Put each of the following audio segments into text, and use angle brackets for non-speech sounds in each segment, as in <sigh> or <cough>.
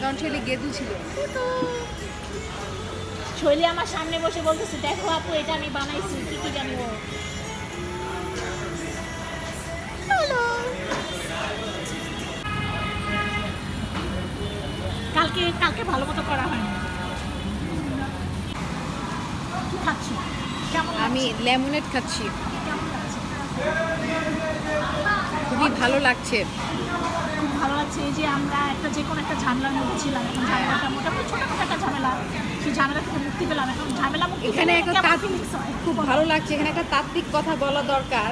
কারণ ছেলে গেদু ছিল। শৈলী আমার সামনে বসে বলতেছে দেখো আপু এটা আমি বানাইছি কি কি জানি কালকে কালকে ভালো মতো করা হয়নি। খাচ্ছ? আমি লেমনেড খাচ্ছি। খুবই ভালো লাগছে। খুব ভালো লাগছে এই যে আমরা একটা যে কোনো একটা ঝামেলার মধ্যে ছিলাম এখন ঝামেলাটা মোটামুটি ছোটোখাটো একটা ঝামেলা। সেই ঝামেলা থেকে মুক্তি পেলাম এখন ঝামেলা মুক্তি এখানে একটা? খুব ভালো লাগছে এখানে একটা তাত্ত্বিক কথা বলা দরকার।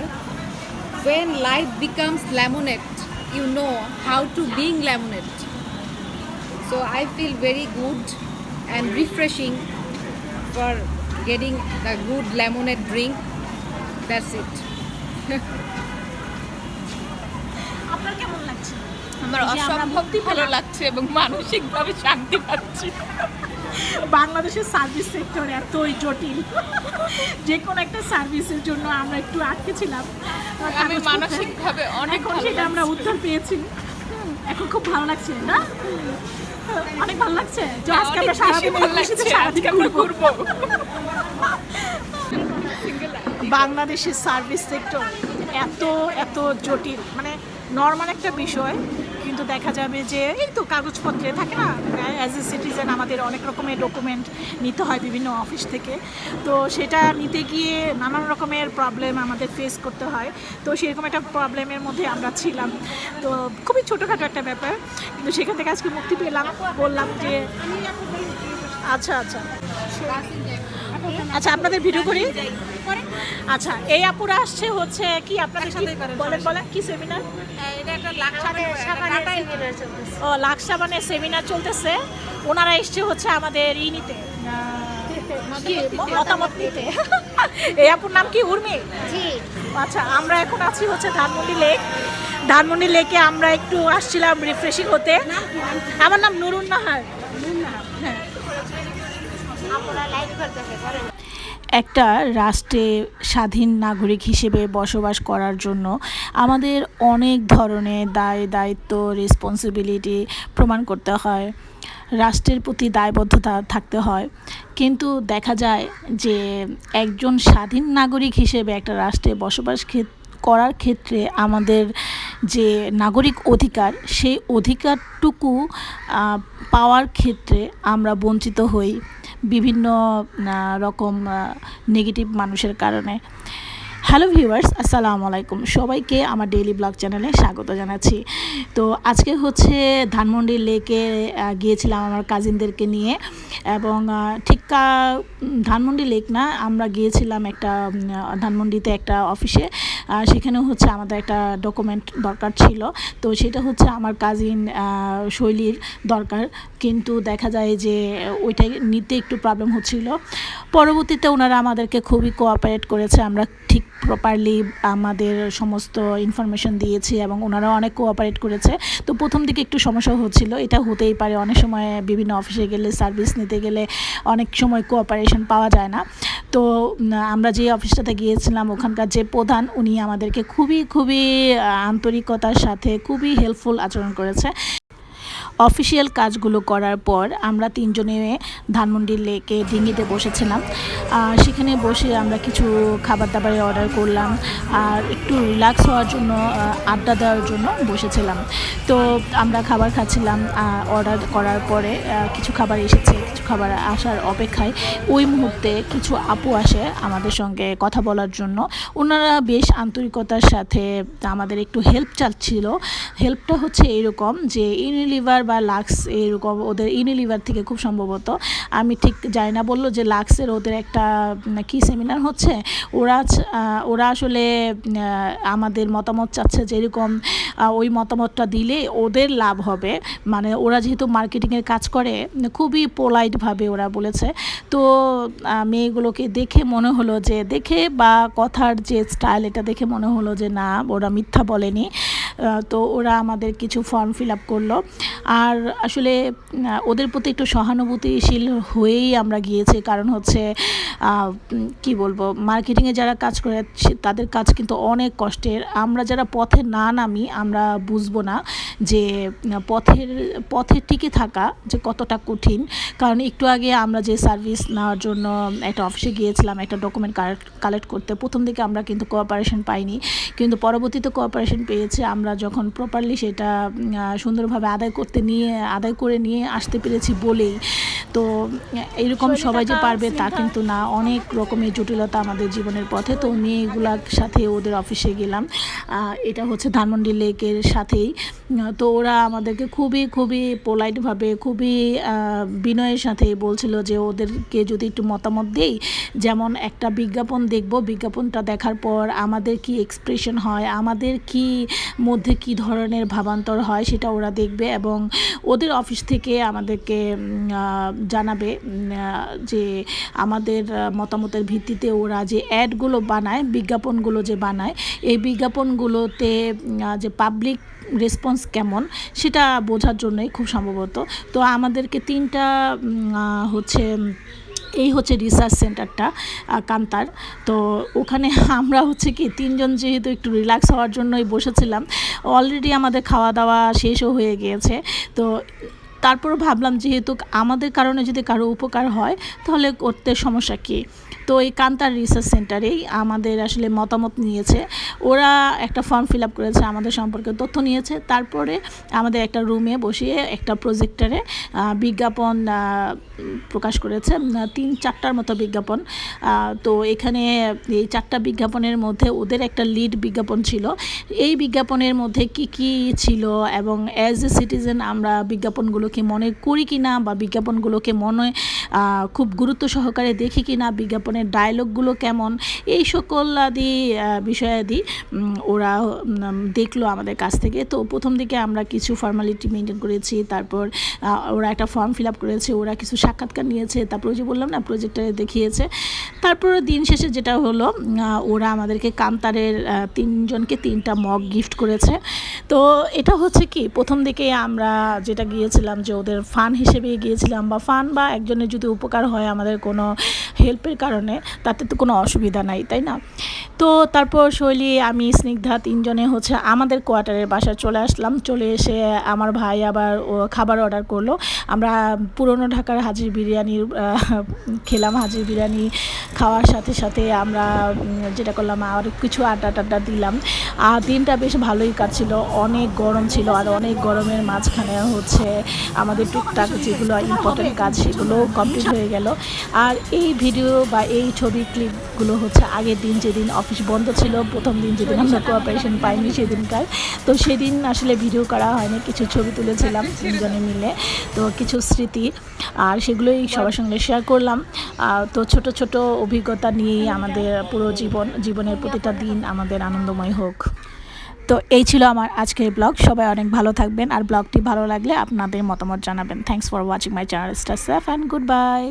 When life becomes lemonade you know how to being lemonade. So i feel very good and refreshing for getting the good lemonade drink. That's it. <laughs> আপনার কেমন লাগছে? আমার এই যে আমরা অসম্ভব মুক্তি ভালো লাগছে এবং মানসিকভাবে শান্তি পাচ্ছি। বাংলাদেশের সার্ভিস সেক্টর এতই জটিল। যে কোনো একটা সার্ভিসের জন্য আমরা একটু আটকে ছিলাম। আমি মানসিকভাবে অনেক সেটা আমরা। উত্তর পেয়েছি। এখন খুব ভালো লাগছে না? অনেক ভালো লাগছে। যে আজকে আমরা সারাদিন ভালো লাগছে। সারাদিন আজকে আমরা। ঘুরবো। বাংলাদেশের সার্ভিস সেক্টর এত এত জটিল। মানে নর্মাল একটা বিষয়। কিন্তু দেখা যাবে যে এই তো কাগজপত্রে থাকে না? অ্যাজ এ সিটিজেন আমাদের অনেক রকমের ডকুমেন্ট নিতে হয় বিভিন্ন অফিস থেকে। তো সেটা নিতে গিয়ে নানান রকমের প্রবলেম আমাদের ফেস করতে হয়। তো সেরকম একটা প্রবলেমের মধ্যে আমরা ছিলাম। তো খুবই ছোটোখাটো একটা ব্যাপার। কিন্তু সেখান থেকে আজকে মুক্তি পেলাম, বললাম যে আচ্ছা আচ্ছা। আচ্ছা আপনাদের ভিডিও করি? আচ্ছা এই আপুরা আসছে হচ্ছে কি আপনাদের সাথে বলেন বলেন কি সেমিনার ও লাখ সাবানের সেমিনার চলতেছে। ওনারা এসছে হচ্ছে আমাদের ই নিতে মতামত নিতে? <laughs> এই আপুর নাম কি উর্মি? আচ্ছা আমরা এখন আছি হচ্ছে ধানমন্ডি লেক। ধানমন্ডি লেকে আমরা একটু আসছিলাম রিফ্রেশিং হতে। আমার নাম নুরুন নাহার একটা রাষ্ট্রে স্বাধীন নাগরিক হিসেবে বসবাস করার জন্য আমাদের অনেক ধরনের দায়, দায়িত্ব রেসপন্সিবিলিটি প্রমাণ করতে হয়। রাষ্ট্রের প্রতি দায়বদ্ধতা থাকতে হয়। কিন্তু দেখা যায় যে একজন স্বাধীন নাগরিক হিসেবে একটা রাষ্ট্রে বসবাস করার ক্ষেত্রে আমাদের যে নাগরিক অধিকার, সেই অধিকারটুকু পাওয়ার ক্ষেত্রে আমরা বঞ্চিত হই। বিভিন্ন রকম নেগেটিভ মানুষের কারণে। হ্যালো ভিউয়ার্স, আসসালামু আলাইকুম। সবাইকে আমার ডেইলি ব্লগ চ্যানেলে স্বাগত জানাচ্ছি। তো আজকে হচ্ছে ধানমন্ডি লেকে গিয়েছিলাম আমার কাজিনদেরকে নিয়ে এবং ঠিক ধানমন্ডি লেক না, আমরা গিয়েছিলাম একটা ধানমন্ডিতে একটা অফিসে সেখানে হচ্ছে আমাদের একটা ডকুমেন্ট দরকার ছিল। তো সেটা হচ্ছে আমার কাজিন শৈলীর দরকার। কিন্তু দেখা যায় যে ওইটাই নিতে একটু প্রবলেম হচ্ছিল। পরবর্তীতে ওনারা আমাদেরকে খুবই কোঅপারেট করেছে। আমরা ঠিক প্রপারলি আমাদের সমস্ত ইনফরমেশন দিয়েছি এবং ওনারা অনেক কোঅপারেট করেছে। তো প্রথম দিকে একটু সমস্যা হচ্ছিল, এটা হতেই পারে। অনেক সময় বিভিন্ন অফিসে গেলে সার্ভিস নিতে গেলে অনেক সময় কোঅপারেশন পাওয়া যায় না। তো আমরা যে অফিসটাতে গিয়েছিলাম, ওখানকার যে প্রধান, উনি আমাদেরকে খুবই খুবই আন্তরিকতার সাথে খুবই হেল্পফুল আচরণ করেছে। অফিসিয়াল কাজগুলো করার পর আমরা তিনজনে ধানমন্ডির লেকে ডিঙিতে বসেছিলাম। আর সেখানে বসে আমরা কিছু খাবার দাবারের অর্ডার করলাম আর একটু রিল্যাক্স হওয়ার জন্য আড্ডা দেওয়ার জন্য বসেছিলাম। তো আমরা খাবার খাচ্ছিলাম অর্ডার করার পরে কিছু খাবার এসেছে। খাবার আসার অপেক্ষায় ওই মুহূর্তে কিছু আপু আসে আমাদের সঙ্গে কথা বলার জন্য। ওনারা বেশ আন্তরিকতার সাথে আমাদের একটু হেল্প চাচ্ছিল। হেল্পটা হচ্ছে এরকম যে ইউনিলিভার বা লাক্স এরকম ওদের ইউনিলিভার থেকে খুব সম্ভবত, আমি ঠিক জানি না, বলল যে লাক্সের ওদের একটা কি সেমিনার হচ্ছে? ওরা ওরা আসলে আমাদের মতামত চাচ্ছে যে এরকম ওই মতামতটা দিলে ওদের লাভ হবে। মানে ওরা যেহেতু মার্কেটিংয়ের কাজ করে, খুবই পোলাইট পোলাইটভাবে ওরা বলেছে। তো আমি মেয়েগুলোকে দেখে মনে হলো যে, দেখে বা কথার যে স্টাইল এটা দেখে মনে হলো যে, না, ওরা মিথ্যা বলেনি। তো ওরা আমাদের কিছু ফর্ম ফিল আপ করল। আর আসলে ওদের প্রতি একটু সহানুভূতিশীল হয়েই আমরা গিয়েছি। কারণ হচ্ছে কি বলব মার্কেটিংয়ে যারা কাজ করে তাদের কাজ কিন্তু অনেক কষ্টের। আমরা যারা পথে না নামি, আমরা বুঝব না যে, পথের, পথে টিকে থাকা যে কতটা কঠিন। কারণ একটু আগে আমরা যে সার্ভিস নেওয়ার জন্য একটা অফিসে গিয়েছিলাম, একটা ডকুমেন্ট কালেক্ট করতে, প্রথম দিকে আমরা কিন্তু কোঅপারেশন পাইনি। কিন্তু পরবর্তীতে কোঅপারেশন পেয়েছে, আমরা যখন প্রপারলি সেটা সুন্দরভাবে আদায় করতে নিয়ে আদায় করে নিয়ে আসতে পেরেছি বলেই। তো আহ, এইরকম সবাই যে পারবে তা কিন্তু না। অনেক রকমের জটিলতা আমাদের জীবনের পথে। তো নিয়ে মেয়েগুলার সাথে ওদের অফিসে গেলাম। এটা হচ্ছে ধানমন্ডি লেকের সাথেই। তো ওরা আমাদেরকে খুবই খুবই পোলাইটভাবে খুবই বিনয়ের সাথে বলছিল যে ওদেরকে যদি একটু মতামত দেই যেমন একটা বিজ্ঞাপন দেখব বিজ্ঞাপনটা দেখার পর আমাদের কি এক্সপ্রেশন হয় আমাদের কি মধ্যে কি ধরনের ভাবান্তর হয় সেটা ওরা দেখবে এবং ওদের অফিস থেকে আমাদেরকে জানাবে যে আমাদের মতামতের ভিত্তিতে ওরা যে অ্যাডগুলো বানায়, বিজ্ঞাপনগুলো যে বানায়, এই বিজ্ঞাপনগুলোতে যে পাবলিক রেসপন্স কেমন, সেটা বোঝার জন্যই খুব সম্ভবত। তো আমাদেরকে তিনটা হচ্ছে এই হচ্ছে রিসার্চ সেন্টারটা কান্তার। তো ওখানে <laughs> আমরা হচ্ছে কি তিনজন যেহেতু একটু রিল্যাক্স হওয়ার জন্যই বসেছিলাম অলরেডি আমাদের খাওয়া দাওয়া শেষও হয়ে গিয়েছে। তো তারপর ভাবলাম যেহেতু আমাদের কারণে যদি কারও উপকার হয়, তাহলে করতে সমস্যা কী? তো এই কান্তার রিসার্চ সেন্টারেই আমাদের আসলে মতামত নিয়েছে। ওরা একটা ফর্ম ফিল আপ করেছে আমাদের সম্পর্কে তথ্য নিয়েছে। তারপরে আমাদের একটা রুমে বসিয়ে একটা প্রজেক্টরে বিজ্ঞাপন প্রকাশ করেছে। তিন চারটার মতো বিজ্ঞাপন। তো এখানে এই চারটা বিজ্ঞাপনের মধ্যে ওদের একটা লিড বিজ্ঞাপন ছিল। এই বিজ্ঞাপনের মধ্যে কি কি ছিল এবং অ্যাজ এ সিটিজেন আমরা বিজ্ঞাপনগুলোকে মনে করি কি না বা বিজ্ঞাপনগুলোকে মনে খুব গুরুত্ব সহকারে দেখি কি না বিজ্ঞাপনের ডায়লগগুলো কেমন? এই সকল আদি বিষয়াদি ওরা দেখল আমাদের কাছ থেকে। তো প্রথম দিকে আমরা কিছু ফর্মালিটি মেনটেন করেছি, তারপর ওরা একটা ফর্ম ফিল আপ করেছে, ওরা কিছু সাক্ষাৎকার নিয়েছে, তারপর যে বললাম না প্রজেক্টে দেখিয়েছে। তারপর দিন শেষে যেটা হলো ওরা আমাদেরকে কান্তারের তিনজনকে তিনটা মগ গিফট করেছে। তো এটা হচ্ছে কি, প্রথম দিকে আমরা যেটা গিয়েছিলাম যে ওদের ফান হিসেবে গিয়েছিলাম বা ফান বা একজনের যদি উপকার হয় আমাদের কোনো হেল্পের কারণে, তাতে তো কোনো অসুবিধা নাই, তাই না? তো তারপর শৈলী, আমি স্নিগ্ধা তিনজনে হচ্ছে আমাদের কোয়ার্টারের বাসায় চলে আসলাম, চলে এসে আমার ভাই আবার খাবার অর্ডার করল। আমরা পুরনো ঢাকার হাজির বিরিয়ানির খেলাম হাজির বিরিয়ানি খাওয়ার সাথে সাথে আমরা যেটা করলাম আর কিছু আড্ডা টাড্ডা দিলাম। আর দিনটা বেশ ভালোই কাটছিল, অনেক গরম ছিল আর অনেক গরমের মাঝখানে হচ্ছে আমাদের টুকটাক যেগুলো ইম্পর্টেন্ট কাজ সেগুলো কমপ্লিট হয়ে গেল। আর এই ভিডিও বা এই ছবি ক্লিপগুলো হচ্ছে আগের দিন যেদিন অফিস বন্ধ ছিল, প্রথম দিন যেদিন আমরা কোঅপারেশন পাইনি সেদিনকার। তো সেদিন আসলে ভিডিও করা হয়নি, কিছু ছবি তুলেছিলাম তিনজনে মিলে। তো কিছু স্মৃতি আর সেগুলোই সবার সঙ্গে শেয়ার করলাম। তো ছোট ছোট অভিজ্ঞতা নিয়েই আমাদের পুরো জীবন, জীবনের প্রতিটা দিন আমাদের আনন্দময় হোক। তো এই ছিল আমার আজকের ব্লগ সবাই অনেক ভালো থাকবেন। আর ব্লগটি ভালো লাগলে আপনাদের মতামত জানাবেন। Thanks for watching my channel stay safe and good bye